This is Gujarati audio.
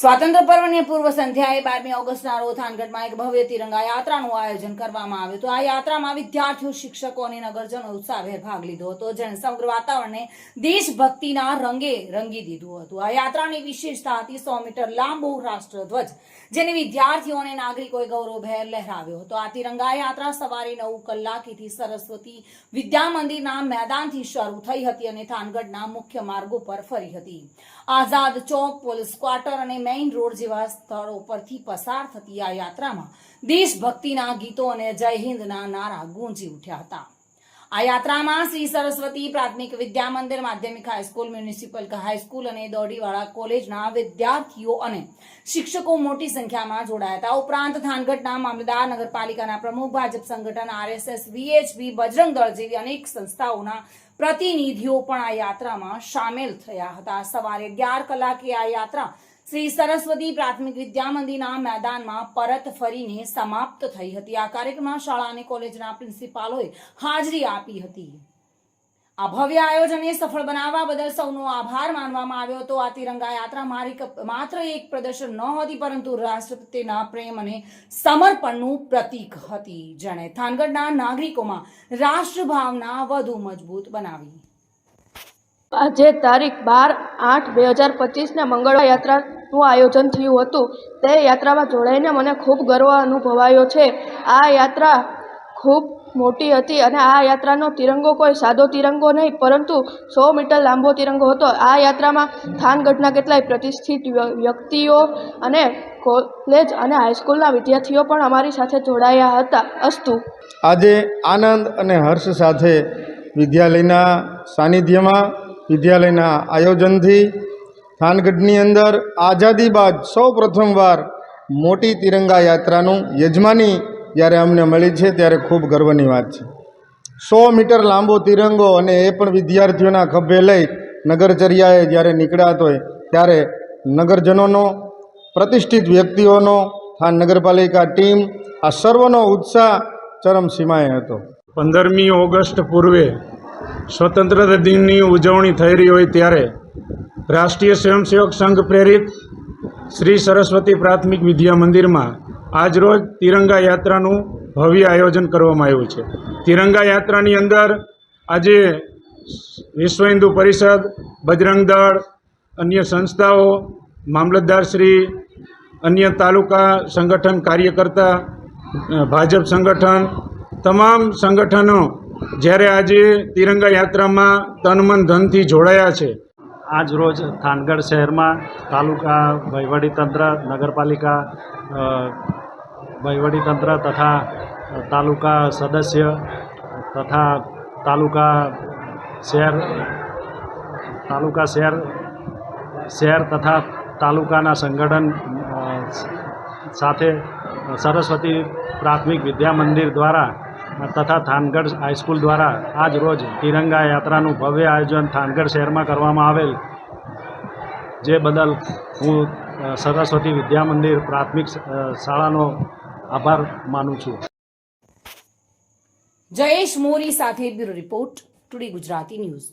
સ્વાતંત્ર્ય પર્વની પૂર્વ સંધ્યાએ બારમી ઓગસ્ટના રોજ થાનગઢમાં એક ભવ્ય તિરંગા યાત્રાનું આયોજન કરવામાં આવ્યું હતું. આ યાત્રામાં વિદ્યાર્થીઓ, શિક્ષકો અને નગરજનો ઉત્સાહભેર ભાગ લીધો હતો, જેણે સમગ્ર વાતાવરણને દેશભક્તિના રંગે રંગી દીધું હતું. આ યાત્રાની વિશેષતા હતી સો મીટર લાંબો રાષ્ટ્રધ્વજ, જેને વિદ્યાર્થીઓ અને નાગરિકોએ ગૌરવભેર લહેરાવ્યો હતો. આ તિરંગા યાત્રા સવારે નવ કલાકેથી સરસ્વતી વિદ્યા મંદિરના મેદાનથી શરૂ થઈ હતી અને થાનગઢના મુખ્ય માર્ગો પર ફરી હતી. આઝાદ ચોક, પોલીસ ક્વાર્ટર અને મેઇન રોડ જેવા સ્થળો પરથી પસાર થતી આ યાત્રામાં દેશભક્તિના ગીતો અને જય હિન્દના નારા ગુંજી ઉઠ્યા હતા. આ યાત્રામાં શ્રી સરસ્વતી પ્રાથમિક વિદ્યા મંદિર માધ્યમિક હાઈસ્કૂલ, મ્યુનિસિપલ હાઈસ્કૂલ અને દોડીવાળા કોલેજના વિદ્યાર્થીઓ અને શિક્ષકો મોટી સંખ્યામાં જોડાયા હતા. ઉપરાંત થાનગઢના મામલદાર નગરપાલિકાના પ્રમુખ, ભાજપ સંગઠન, આરએસએસ વીએચપી બજરંગ દળ જેવી અનેક સંસ્થાઓના પ્રતિનિધિઓ પણ આ યાત્રામાં સામેલ થયા હતા. સવારે અગિયાર કલાકે આ યાત્રા શ્રી સરસ્વતી પ્રાથમિક વિદ્યા મંદિરના મેદાનમાં પરત ફરીને સમાપ્ત થઈ હતી. આ કાર્યક્રમમાં શાળા અને કોલેજના પ્રિન્સિપાલોએ હાજરી આપી હતી. આ ભવ્ય આયોજનને સફળ બનાવવા બદલ સૌનો આભાર માનવામાં આવ્યો હતો. આ તિરંગા યાત્રા માત્ર એક પ્રદર્શન નહોતી પરંતુ રાષ્ટ્રપતિના પ્રેમ અને સમર્પણનું પ્રતીક હતી, જેણે થાનગઢના નાગરિકોમાં રાષ્ટ્રભાવના વધુ મજબૂત બનાવી. આજે તારીખ બાર આઠ બે હજાર પચીસના મંગળવાર યાત્રાનું આયોજન થયું હતું. તે યાત્રામાં જોડાઈને મને ખૂબ ગર્વ અનુભવાયો છે. આ યાત્રા ખૂબ મોટી હતી અને આ યાત્રાનો તિરંગો કોઈ સાદો તિરંગો નહીં, પરંતુ સો મીટર લાંબો તિરંગો હતો. આ યાત્રામાં થાનગઢના કેટલાય પ્રતિષ્ઠિત વ્યક્તિઓ અને કોલેજ અને હાઈસ્કૂલના વિદ્યાર્થીઓ પણ અમારી સાથે જોડાયા હતા. અસ્તુ. આજે આનંદ અને હર્ષ સાથે વિદ્યાલયના સાનિધ્યમાં વિદ્યાલયના આયોજનથી થાનગઢની અંદર આઝાદી બાદ સૌ પ્રથમવાર મોટી તિરંગા યાત્રાનું યજમાની જ્યારે અમને મળી છે ત્યારે ખૂબ ગર્વની વાત છે. સો મીટર લાંબો તિરંગો અને એ પણ વિદ્યાર્થીઓના ખભે લઈ નગરચર્યાએ જ્યારે નીકળ્યા હોય ત્યારે નગરજનોનો, પ્રતિષ્ઠિત વ્યક્તિઓનો, આ નગરપાલિકા ટીમ, આ સર્વનો ઉત્સાહ ચરમસીમાએ હતો. પંદરમી ઓગસ્ટ પૂર્વે સ્વતંત્રતા દિનની ઉજવણી થઈ રહી હોય ત્યારે રાષ્ટ્રીય સ્વયંસેવક સંઘ પ્રેરિત શ્રી સરસ્વતી પ્રાથમિક વિદ્યા મંદિરમાં આજરોજ તિરંગા યાત્રાનું ભવ્ય આયોજન કરવામાં આવ્યું છે. તિરંગા યાત્રાની અંદર આજે વિશ્વ હિન્દુ પરિષદ, બજરંગ દળ, અન્ય સંસ્થાઓ મામલતદારશ્રી અન્ય તાલુકા સંગઠન કાર્યકર્તા, ભાજપ સંગઠન, તમામ સંગઠનો જ્યારે આજે તિરંગા યાત્રામાં તન મન ધનથી જોડાયા છે. આજ રોજ થાનગઢ શહેરમાં તાલુકા વહીવટીતંત્ર નગરપાલિકા વહીવટીતંત્ર તથા તાલુકા સદસ્ય તથા તાલુકા શહેર તાલુકા શહેર શહેર તથા તાલુકાના સંગઠન સાથે સરસ્વતી પ્રાથમિક વિદ્યા મંદિર દ્વારા તથા થાનગઢ હાઈસ્કૂલ દ્વારા આજ રોજ તિરંગા યાત્રાનું ભવ્ય આયોજન થાનગઢ શહેરમાં કરવામાં આવેલ, જે બદલ હું સરસ્વતી વિદ્યા મંદિર પ્રાથમિક શાળાનો આભાર માનું છું. જયેશ મોરી સાથે bureau report today Gujarati news.